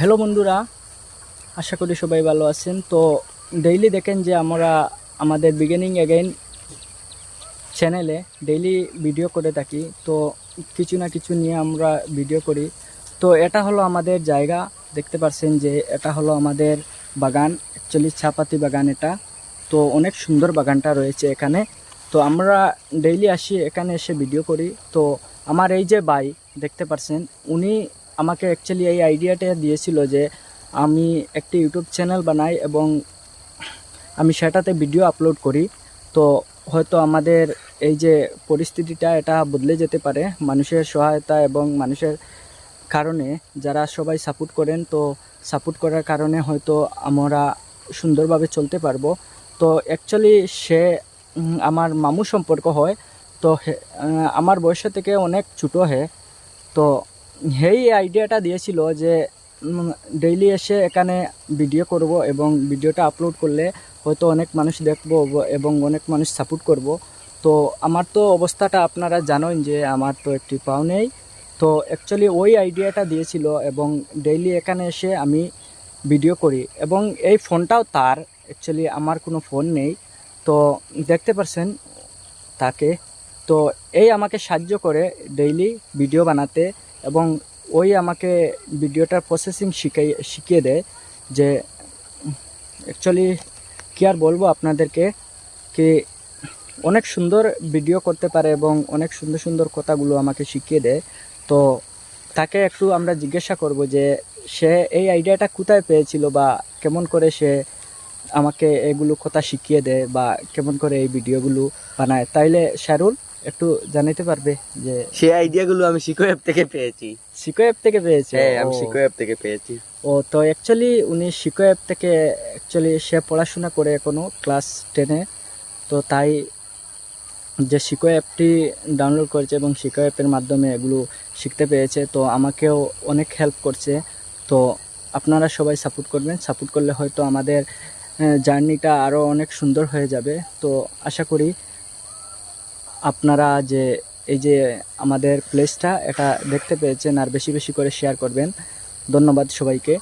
Hello বন্ধুরা, আশা করি সবাই ভালো আছেন। তো ডেইলি দেখেন যে আমরা আমাদের বিগিনিং অ্যাগেন চ্যানেলে ডেইলি ভিডিও করে থাকি। তো কিছু না কিছু নিয়ে আমরা ভিডিও করি। তো এটা হলো আমাদের জায়গা। দেখতে পাচ্ছেন যে এটা হলো আমাদের বাগান অ্যাকচুয়ালি চাপাতি বাগান এটা। তো অনেক সুন্দর বাগানটা রয়েছে এখানে। তো আমরা ডেইলি আসি, এখানে এসে ভিডিও করি। তো আমার এই যে ভাই, দেখতে পাচ্ছেন উনি আমাকে অ্যাকচুয়ালি এই আইডিয়াটা দিয়েছিল যে আমি একটি ইউটিউব চ্যানেল বানাই এবং আমি সেটাতে ভিডিও আপলোড করি। তো হয়তো আমাদের এই যে পরিস্থিতিটা, এটা বদলে যেতে পারে মানুষের সহায়তা এবং মানুষের কারণে। যারা সবাই সাপোর্ট করেন, তো সাপোর্ট করার কারণে হয়তো আমরা সুন্দরভাবে চলতে পারব। তো অ্যাকচুয়ালি সে আমার মামু সম্পর্ক হয়। তো আমার বয়সের থেকে অনেক ছোটো হে। তো সেই আইডিয়াটা দিয়েছিল যে ডেইলি এসে এখানে ভিডিও করব এবং ভিডিওটা আপলোড করলে হয়তো অনেক মানুষ দেখব এবং অনেক মানুষ সাপোর্ট করব। তো আমার তো অবস্থাটা আপনারা জানেন যে আমার তো একটি পাও নেই। তো অ্যাকচুয়ালি ওই আইডিয়াটা দিয়েছিল এবং ডেইলি এখানে এসে আমি ভিডিও করি এবং এই ফোনটাও তার। অ্যাকচুয়ালি আমার কোনো ফোন নেই। তো দেখতে পারছেন তাকে। তো এই আমাকে সাহায্য করে ডেইলি ভিডিও বানাতে এবং ওই আমাকে ভিডিওটার প্রসেসিং শিখাই, শিখিয়ে দেয় যে অ্যাকচুয়ালি কী আর বলব আপনাদেরকে কি অনেক সুন্দর ভিডিও করতে পারে এবং অনেক সুন্দর সুন্দর কথাগুলো আমাকে শিখিয়ে দেয়। তো তাকে একটু আমরা জিজ্ঞাসা করব যে, সে এই আইডিয়াটা কোথায় পেয়েছিল বা কেমন করে সে আমাকে এগুলো কথা শিখিয়ে দেয় বা কেমন করে এই ভিডিওগুলো বানায়? তাইলে শারুল একটু জানাতে পারবে যে সেই আইডিয়াগুলো আমি শিখো অ্যাপ থেকে পেয়েছি। শিকো অ্যাপ থেকে পেয়েছে? হ্যাঁ আমি। শিখো অ্যাপ থেকে পেয়েছি। ও তো অ্যাকচুয়ালি উনি শিকো অ্যাপ থেকে অ্যাকচুয়ালি সে পড়াশোনা করে এখনও ক্লাস টেনে তো তাই যে শিকো অ্যাপটি ডাউনলোড করেছে এবং শিকো অ্যাপের মাধ্যমে এগুলো শিখতে পেরেছে তো আমাকেও অনেক হেল্প করছে। তো আপনারা সবাই সাপোর্ট করবেন। সাপোর্ট করলে হয়তো আমাদের জার্নিটা আরও অনেক সুন্দর হয়ে যাবে। তো আশা করি আপনারা যে এই যে আমাদের প্লেসটা এটা দেখতে পেয়েছেন আর বেশি বেশি করে শেয়ার করবেন। ধন্যবাদ সবাইকে।